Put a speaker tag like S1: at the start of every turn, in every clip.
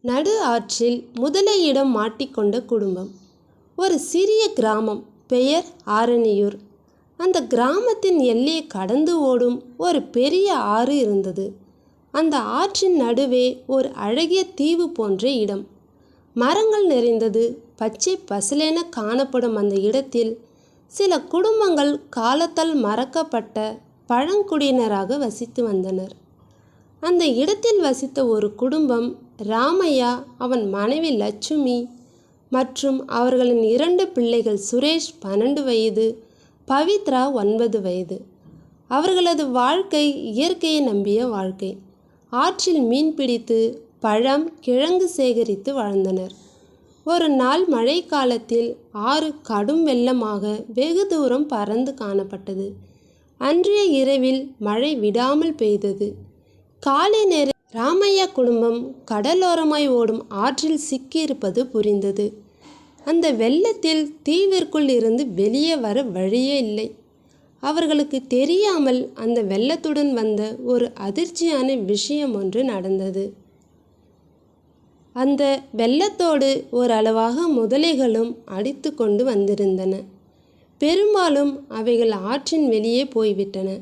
S1: நடு ஆற்றில் முதலையிடம் மாட்டிக்கொண்ட குடும்பம். ஒரு சிறிய கிராமம். பெயர் ஆரணியூர். அந்த கிராமத்தின் எல்லையை கடந்து ஓடும் ஒரு பெரிய ஆறு இருந்தது. அந்த ஆற்றின் நடுவே ஒரு அழகிய தீவு போன்ற இடம். மரங்கள் நிறைந்தது. பச்சை பசலென காணப்படும் அந்த இடத்தில் சில குடும்பங்கள் காலத்தால் மறக்கப்பட்ட பழங்குடியினராக வசித்து வந்தனர். அந்த இடத்தில் வசித்த ஒரு குடும்பம் ராமையா அவன் மனைவி லட்சுமி மற்றும் அவர்களின் இரண்டு பிள்ளைகள் சுரேஷ் பன்னெண்டு வயது பவித்ரா ஒன்பது வயது. அவர்களது வாழ்க்கை இயற்கையை நம்பிய வாழ்க்கை. ஆற்றில் மீன் பிடித்து பழம் கிழங்கு சேகரித்து வாழ்ந்தனர் ஒரு நாள் மழை காலத்தில் ஆறு கடும் வெள்ளமாக வெகு தூரம் பறந்து காணப்பட்டது. அன்றைய இரவில் மழை விடாமல் பெய்தது. காலை நேர ராமையா குடும்பம் கடலோரமாய் ஓடும் ஆற்றில் சிக்கியிருப்பது புரிந்தது. அந்த வெள்ளத்தில் தீவிற்குள் இருந்து வெளியே வர வழியே இல்லை. அவர்களுக்கு தெரியாமல் அந்த வெள்ளத்துடன் வந்த ஒரு அதிர்ச்சியான விஷயம் ஒன்று நடந்தது. அந்த வெள்ளத்தோடு ஓரளவாக முதலைகளும் அடித்து கொண்டு வந்திருந்தன. பெரும்பாலும் அவைகள் ஆற்றின் வெளியே போய்விட்டன.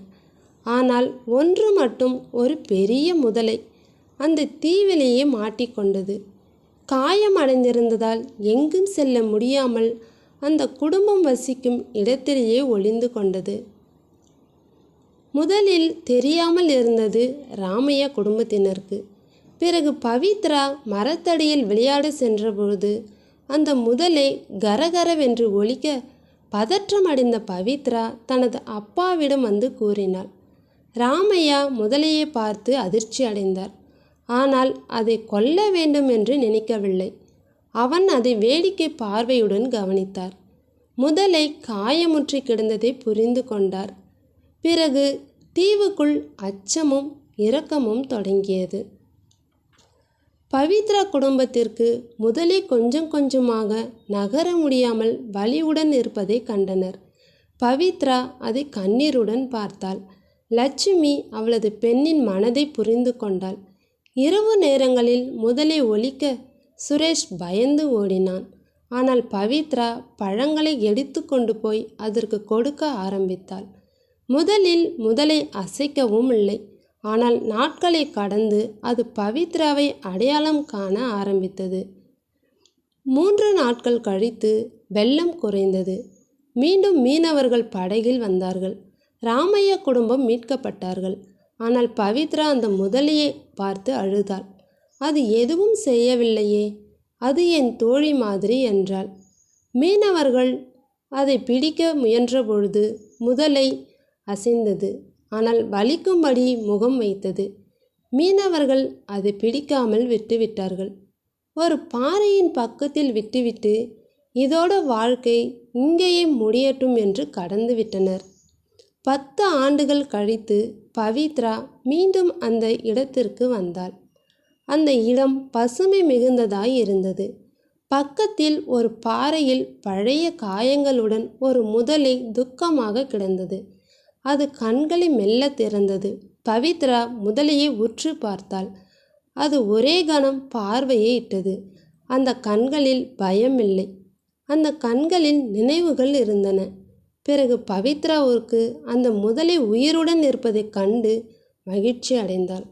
S1: ஆனால் ஒன்று மட்டும் ஒரு பெரிய முதலை அந்த தீவிலேயே மாட்டிக்கொண்டது. காயம் அடைந்திருந்ததால் எங்கும் செல்ல முடியாமல் அந்த குடும்பம் வசிக்கும் இடத்திலேயே ஒளிந்து கொண்டது. முதலில் தெரியாமல் இருந்தது ராமையா குடும்பத்தினருக்கு. பிறகு பவித்ரா மரத்தடியில் விளையாட சென்றபொழுது அந்த முதலை கரகரவென்று பதற்றம் அடைந்த பவித்ரா தனது அப்பாவிடம் வந்து கூறினாள். ராமையா முதலையை பார்த்து அதிர்ச்சி அடைந்தார் ஆனால் அதை கொல்ல வேண்டும் என்று நினைக்கவில்லை. அவன் அதை வேடிக்கை பார்வையுடன் கவனித்தார். முதலை காயமுற்றி கிடந்ததை புரிந்து கொண்டார். பிறகு தீவுக்குள் அச்சமும் இரக்கமும் தொடங்கியது. பவித்ரா குடும்பத்திற்கு முதலே கொஞ்சம் கொஞ்சமாக நகர முடியாமல் வலியுடன் இருப்பதை கண்டனர். பவித்ரா அதை கண்ணீருடன் பார்த்தாள். லட்சுமி அவளது பெண்ணின் மனதை புரிந்து கொண்டாள். இரவு நேரங்களில் முதலை ஒலிக்க சுரேஷ் பயந்து ஓடினான். ஆனால் பவித்ரா பழங்களை எடுத்து கொண்டு போய் அதற்கு கொடுக்க ஆரம்பித்தாள். முதலில் முதலை அசைக்கவும் இல்லை. ஆனால் நாட்களை கடந்து அது பவித்ராவை அடையாளம் காண ஆரம்பித்தது. மூன்று நாட்கள் கழித்து வெள்ளம் குறைந்தது. மீண்டும் மீனவர்கள் படகில் வந்தார்கள். ராமையா குடும்பம் மீட்கப்பட்டார்கள். ஆனால் பவித்ரா அந்த முதலையை பார்த்து அழுதாள். அது எதுவும் செய்யவில்லையே அது என் தோழி மாதிரி என்றாள். மீனவர்கள் அதை பிடிக்க முயன்றபொழுது முதலை அசைந்தது. ஆனால் வலிக்கும்படி முகம் வைத்தது. மீனவர்கள் அதை பிடிக்காமல் விட்டுவிட்டார்கள். ஒரு பாறையின் பக்கத்தில் விட்டுவிட்டு இதோட வாழ்க்கை இங்கேயே முடியட்டும் என்று கடந்து விட்டனர். பத்து ஆண்டுகள் கழித்து பவித்ரா மீண்டும் அந்த இடத்திற்கு வந்தாள். அந்த இடம் பசுமை மிகுந்ததாய் இருந்தது. பக்கத்தில் ஒரு பாறையில் பழைய காயங்களுடன் ஒரு முதலை துக்கமாக கிடந்தது. அது கண்களை மெல்ல திறந்தது. பவித்ரா முதலையை உற்று பார்த்தாள். அது ஒரே கணம் பார்வையை இட்டது. அந்த கண்களில் பயமில்லை. அந்த கண்களில் நினைவுகள் இருந்தன. பிறகு பவித்ராவிற்கு அந்த முதலை உயிருடன் இருப்பதைக் கண்டு மகிழ்ச்சி அடைந்தாள்.